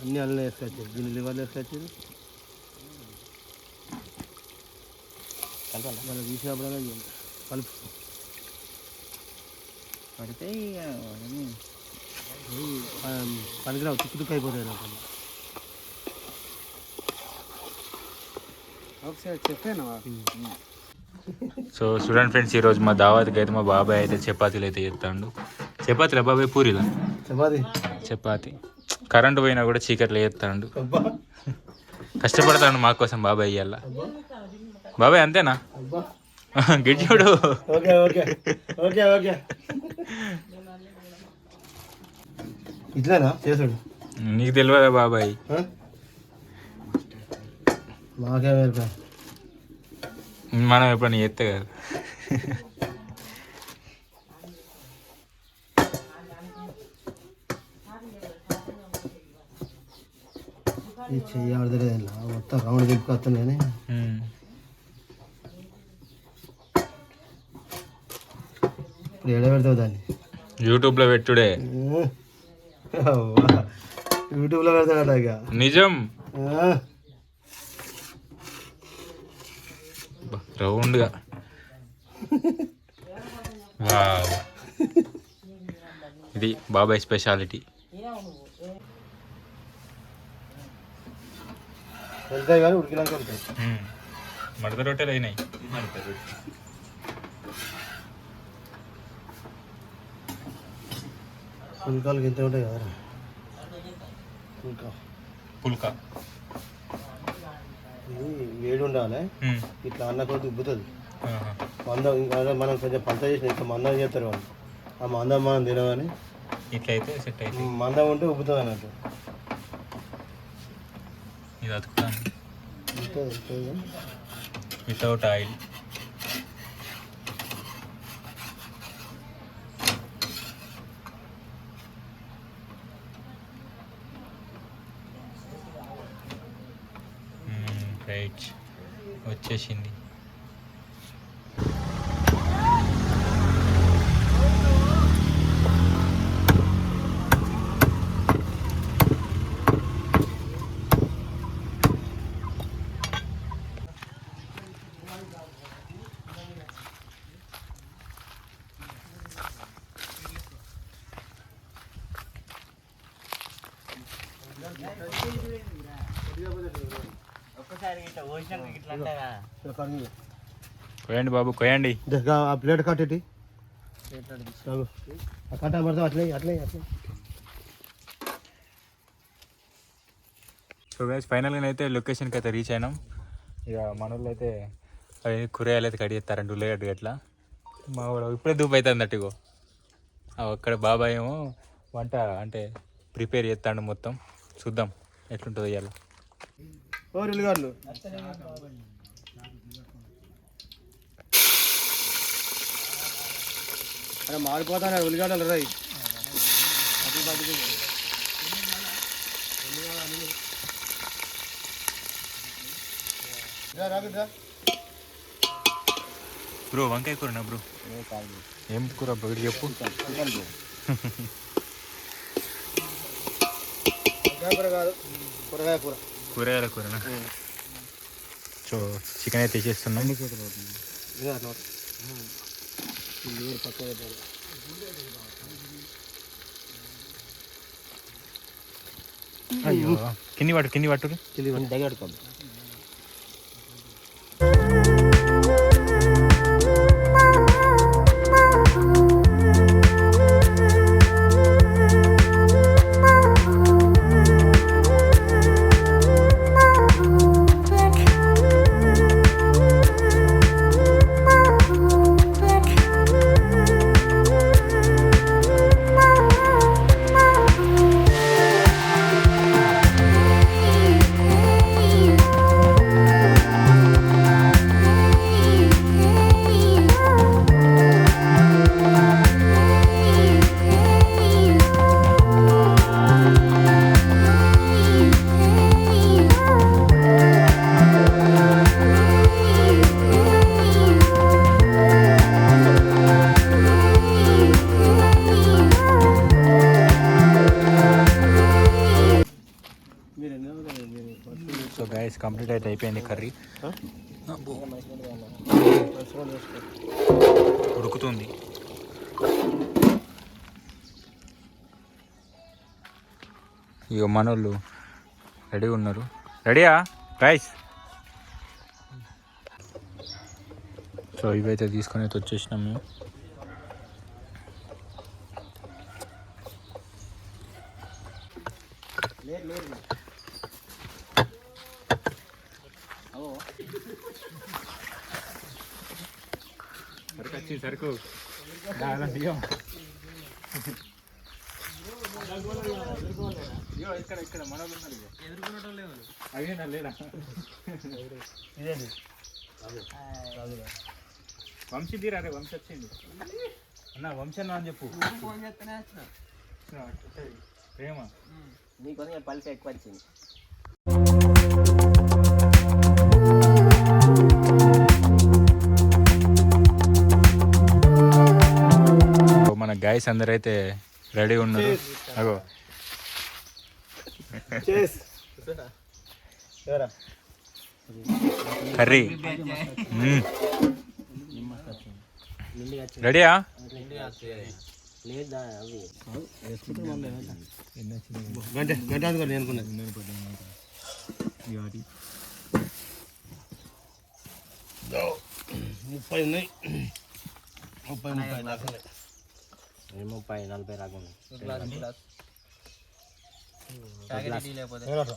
అన్ని అల్లం వేసుకొచ్చారు దీని లివర్లు వేసుకొచ్చారు కలపాలా మళ్ళీ తీసినప్పుడైనా కలుపు పడితే పనికిరావు తుక్కు తుక్కు అయిపోతాయి నాకు ఒకసారి చెప్పాను సో చూడండి ఫ్రెండ్స్ ఈరోజు మా దావాతికి అయితే మా బాబాయ్ అయితే చపాతీలు అయితే చేస్తాడు. చపాతీలు బాబాయ్ పూరీలా? చపాతీ. చపాతి. కరెంటు పోయినా కూడా చీకట్లో అబ్బా. కష్టపడతాడు మా కోసం బాబాయ్ ఇయ్యాల. బాబాయ్ అంతేనా? గిడ్జుడు ఇట్లానా? చేసుడు నీకు తెలియదా బాబాయ్? మాకే మనం ఎప్పుడైనా చేస్తే కదా. ఈ చెయ్యి ఆడదలేదు మొత్తం రౌండ్ ఉమ్. ఇప్పుడు ఎడ పెడతావు దాన్ని? యూట్యూబ్లో పెట్టుడే. యూట్యూబ్లో పెడతాడట ఇక. నిజం? రౌండ్గా. ఇది బాబాయ్ స్పెషాలిటీ. వెళ్తాయి కానీ ఉడికినాక వెళ్తాయి మడత రొట్టెలు అయినాయి. పుల్కాలకి ఇంత ఉంటాయి కదా పుల్కా. పుల్కా. ఇది వేడి ఉండాలి. ఇట్లా అన్న కొద్ది ఉబ్బుతుంది. మందం ఇంకా మనం కొంచెం పంట చేసిన ఇంకా మందం చేస్తారు వాళ్ళు. ఆ మందం మనం తినమని ఇట్లయితే సెట్ అయితే మందం ఉంటే ఉబ్బుతుంది అన్నట్టు ఇది అతుకుతాను వితౌట్ ఆయిల్ రైట్ వచ్చేసింది. కొయండి బాబు కొయండి ఇంకా ఆ ప్లేట్ కట్టేటి. కట్ట పడతావు? అట్లే అట్లే అట్లే. సో గైస్ ఫైనల్గా అయితే లొకేషన్కి అయితే రీచ్ అయినాం. ఇక మన వాళ్ళు అయితే అవి కూరగాయలు అయితే కడిగి చేస్తారంట ఉల్లిగడ్డ గట్లా మా ఇప్పుడే దూపు అవుతుంది అన్నట్టు ఇగో అక్కడ బాబాయ్ ఏమో వంట అంటే ప్రిపేర్ చేస్తాడు మొత్తం. చూద్దాం ఎట్లుంటుందో ఇవాళ ఓ ఉల్లిగడ్డలు అరే మాడిపోతాను ఉల్లిగడ్డలు రై బ్రో వంకాయ కూరనా బ్రో? ఏం కూర బ్రో? చెప్పు. కూర కాదు కూరగాయ కూర. కూరగాయల కూరనా? సో చికెన్ అయితే చేస్తున్నాం. అయ్యో. కింది పట్టు కింది పట్టు. దగ్గర గైస్ కంప్లీట్ అయితే అయిపోయింది కర్రీ. ఉడుకుతుంది. ఇక మనోళ్ళు రెడీ ఉన్నారు. రెడీయా గైస్ సో ఇవైతే తీసుకొని అయితే వచ్చేసినాం మేము. సరుకు. వచ్చి సరుకు ఇక్కడ ఇక్కడ మనోళ్ళు ఉన్నారు లేదా ఇదేంటి వంశీ తీరా రే వంశీ వచ్చింది. అన్న వంశన్న అని చెప్పు. ప్రేమ. నీకు పల్స్ ఎక్కువ వచ్చింది. గైస్ అందరైతే రెడీ ఉన్నారు. అగో. కర్రీ. రెడీయా? గంట గంట ముప్పై ఉన్నాయి. ముప్పై ముప్పై ఉన్నాయి. ముప్పై నలభై రాకుండా ఎవరో?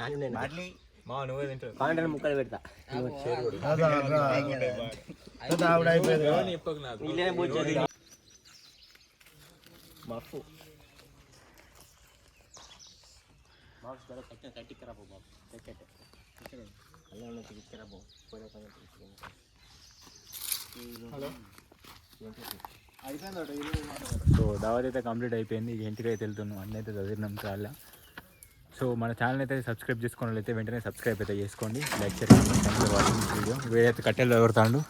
నీకు బాట్లీ మా నువ్వే తింటావు. కాంటే ముక్కలు పెడతా. మఫు. బాక్స్ కట్టిన కట్టిక్కరా బాబు సో దావత్ అయితే కంప్లీట్ అయిపోయింది. ఇక ఇంటికి అయితే వెళ్తున్నాం. అన్నీ అయితే చదివినాం చాలా సో మన ఛానల్ అయితే సబ్స్క్రైబ్ చేసుకోవాలి అయితే వెంటనే సబ్స్క్రైబ్ అయితే చేసుకోండి. లైక్ చేయండి వీడియో అయితే కట్టెలు ఎవరుతాండు